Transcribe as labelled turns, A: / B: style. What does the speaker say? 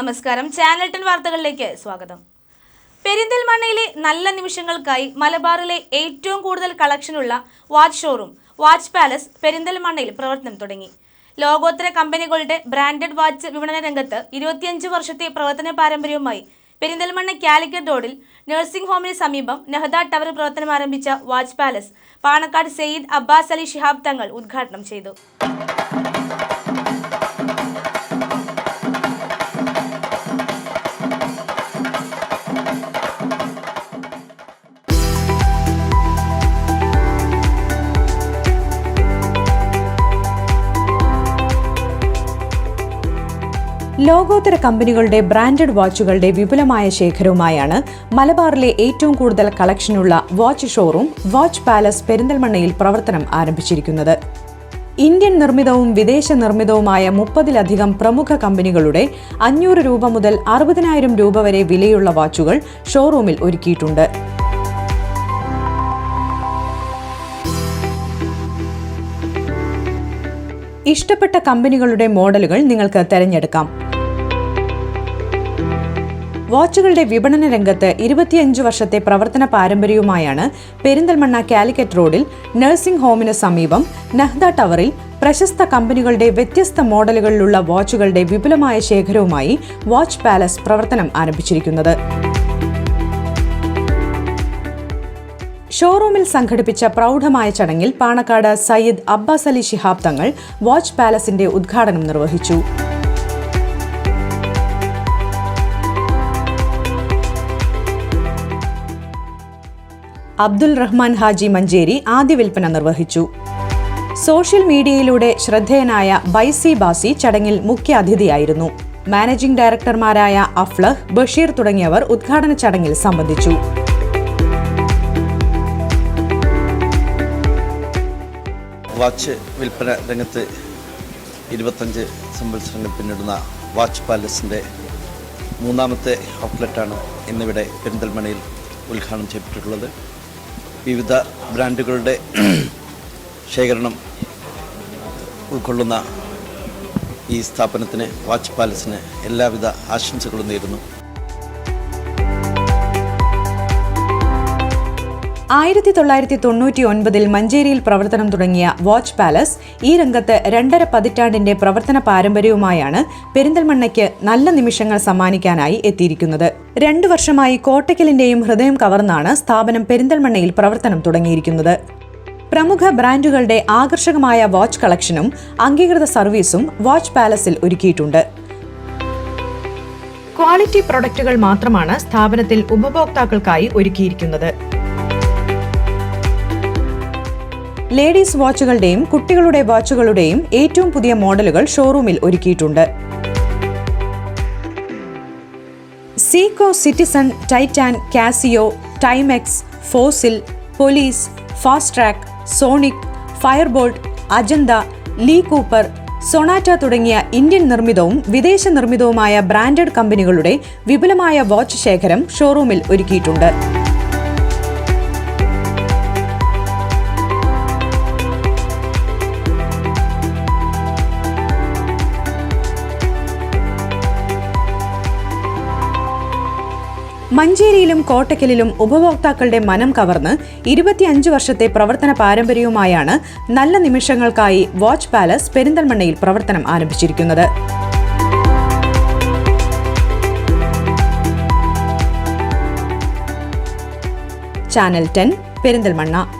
A: നമസ്കാരം. Channel ten വാർത്തകളിലേക്ക് സ്വാഗതം. പെരിന്തൽമണ്ണയിലെ നല്ല നിമിഷങ്ങൾക്കായി മലബാറിലെ ഏറ്റവും കൂടുതൽ കളക്ഷനുള്ള വാച്ച് ഷോറൂം വാച്ച് പാലസ് പെരിന്തൽമണ്ണയിൽ പ്രവർത്തനം തുടങ്ങി. ലോകോത്തര കമ്പനികളുടെ ബ്രാൻഡഡ് വാച്ച് വിപണന രംഗത്ത് ഇരുപത്തിയഞ്ച് വർഷത്തെ പ്രവർത്തന പാരമ്പര്യവുമായി പെരിന്തൽമണ്ണ കാലിക്കറ്റ് റോഡിൽ നഴ്സിംഗ് ഹോമിന് സമീപം നെഹദ ടവർ പ്രവർത്തനം ആരംഭിച്ച വാച്ച് പാലസ് പാണക്കാട് സെയ്ദ് അബ്ബാസ് അലി ഷിഹാബ് തങ്ങൾ ഉദ്ഘാടനം ചെയ്തു.
B: ലോകോത്തര കമ്പനികളുടെ ബ്രാൻഡഡ് വാച്ചുകളുടെ വിപുലമായ ശേഖരവുമായാണ് മലബാറിലെ ഏറ്റവും കൂടുതൽ കളക്ഷനുള്ള വാച്ച് ഷോറൂം വാച്ച് പാലസ് പെരിന്തൽമണ്ണയിൽ പ്രവർത്തനം ആരംഭിച്ചിരിക്കുന്നത്. ഇന്ത്യൻ നിർമ്മിതവും വിദേശ നിർമ്മിതവുമായ മുപ്പതിലധികം പ്രമുഖ കമ്പനികളുടെ അഞ്ഞൂറ് രൂപ മുതൽ അറുപതിനായിരം രൂപ വരെ വിലയുള്ള വാച്ചുകൾ ഷോറൂമിൽ ഒരുക്കിയിട്ടുണ്ട്. ഇഷ്ടപ്പെട്ട കമ്പനികളുടെ മോഡലുകൾ നിങ്ങൾക്ക് തിരഞ്ഞെടുക്കാം. വാച്ചുകളുടെ വിപണന രംഗത്ത് ഇരുപത്തിയഞ്ച് വർഷത്തെ പ്രവർത്തന പാരമ്പര്യവുമായാണ് പെരിന്തൽമണ്ണ കാലിക്കറ്റ് റോഡിൽ നഴ്സിംഗ് ഹോമിന് സമീപം നഹ്ദ ടവറിൽ പ്രശസ്ത കമ്പനികളുടെ വ്യത്യസ്ത മോഡലുകളിലുള്ള വാച്ചുകളുടെ വിപുലമായ ശേഖരവുമായി വാച്ച് പാലസ് പ്രവർത്തനം ആരംഭിച്ചിരിക്കുന്നത്. ഷോറൂമിൽ സംഘടിപ്പിച്ച പ്രൗഢമായ ചടങ്ങിൽ പാണക്കാട് സയ്യിദ് അബ്ബാസ് അലി ശിഹാബ് തങ്ങൾ വാച്ച് പാലസിന്റെ ഉദ്ഘാടനം നിർവഹിച്ചു. അബ്ദുൽ റഹ്മാൻ ഹാജി മഞ്ചേരി ആദ്യ വിൽപ്പന നിർവഹിച്ചു. സോഷ്യൽ മീഡിയയിലൂടെ ശ്രദ്ധേയനായ ബൈസി ബാസി ചടങ്ങിൽ മുഖ്യ അതിഥിയായിരുന്നു. മാനേജിംഗ് ഡയറക്ടർമാരായ അഫ്ലഹ് ബഷീർ തുടങ്ങിയവർ ഉദ്ഘാടന ചടങ്ങിൽ സംബന്ധിച്ചു.
C: വാച്ച് വിൽപ്പന രംഗത്ത് ഇരുപത്തഞ്ച് സംവത്സരങ്ങൾ പിന്നിടുന്ന വാച്ച് പാലസിന്റെ മൂന്നാമത്തെ ഔട്ട്ലെറ്റാണ് ഇന്നിവിടെ പെരിന്തൽമണയിൽ ഉദ്ഘാടനം ചെയ്യപ്പെട്ടിട്ടുള്ളത്. വിവിധ ബ്രാൻഡുകളുടെ ശേഖരണം ഉൾക്കൊള്ളുന്ന ഈ സ്ഥാപനത്തിന് വാച്ച് പാലസിന് എല്ലാവിധ ആശംസകളും നേരുന്നു.
B: ആയിരത്തി തൊള്ളായിരത്തി തൊണ്ണൂറ്റി ഒൻപതിൽ മഞ്ചേരിയിൽ പ്രവർത്തനം തുടങ്ങിയ വാച്ച് പാലസ് ഈ രംഗത്ത് രണ്ടര പതിറ്റാണ്ടിന്റെ പ്രവർത്തന പാരമ്പര്യവുമായാണ് പെരിന്തൽമണ്ണയ്ക്ക് നല്ല നിമിഷങ്ങൾ സമ്മാനിക്കാനായി എത്തിയിരിക്കുന്നത്. രണ്ടു വർഷമായി കോട്ടയ്ക്കലിന്റെയും ഹൃദയം കവർന്നാണ് സ്ഥാപനം പെരിന്തൽമണ്ണയിൽ പ്രവർത്തനം തുടങ്ങിയിരിക്കുന്നത്. പ്രമുഖ ബ്രാൻഡുകളുടെ ആകർഷകമായ വാച്ച് കളക്ഷനും അംഗീകൃത സർവീസും വാച്ച് പാലസിൽ ഒരുക്കിയിട്ടുണ്ട്. ക്വാളിറ്റി പ്രൊഡക്റ്റുകൾ മാത്രമാണ് സ്ഥാപനത്തിൽ ഉപഭോക്താക്കൾക്കായി ഒരുക്കിയിരിക്കുന്നത്. ലേഡീസ് വാച്ചുകളുടെയും കുട്ടികളുടെ വാച്ചുകളുടെയും ഏറ്റവും പുതിയ മോഡലുകൾ ഷോറൂമിൽ ഒരുക്കിയിട്ടുണ്ട്. Seiko Citizen Titan Casio Timex Fossil Police Fastrack Sonic Fireboltt Ajanta Lee Cooper Sonata തുടങ്ങിയ ഇന്ത്യൻ നിർമ്മിതവും വിദേശ നിർമ്മിതവുമായ ബ്രാൻഡഡ് കമ്പനികളുടെ വിപുലമായ വാച്ച് ശേഖരം ഷോറൂമിൽ ഒരുക്കിയിട്ടുണ്ട്. മഞ്ചേരിയിലും കോട്ടക്കലിലും ഉപഭോക്താക്കളുടെ മനം കവർന്ന് ഇരുപത്തിയഞ്ച് വർഷത്തെ പ്രവർത്തന പാരമ്പര്യവുമായാണ് നല്ല നിമിഷങ്ങൾക്കായി വാച്ച് പാലസ് പെരിന്തൽമണ്ണയിൽ പ്രവർത്തനം ആരംഭിച്ചിരിക്കുന്നത്. Channel Ten Perinthalmanna.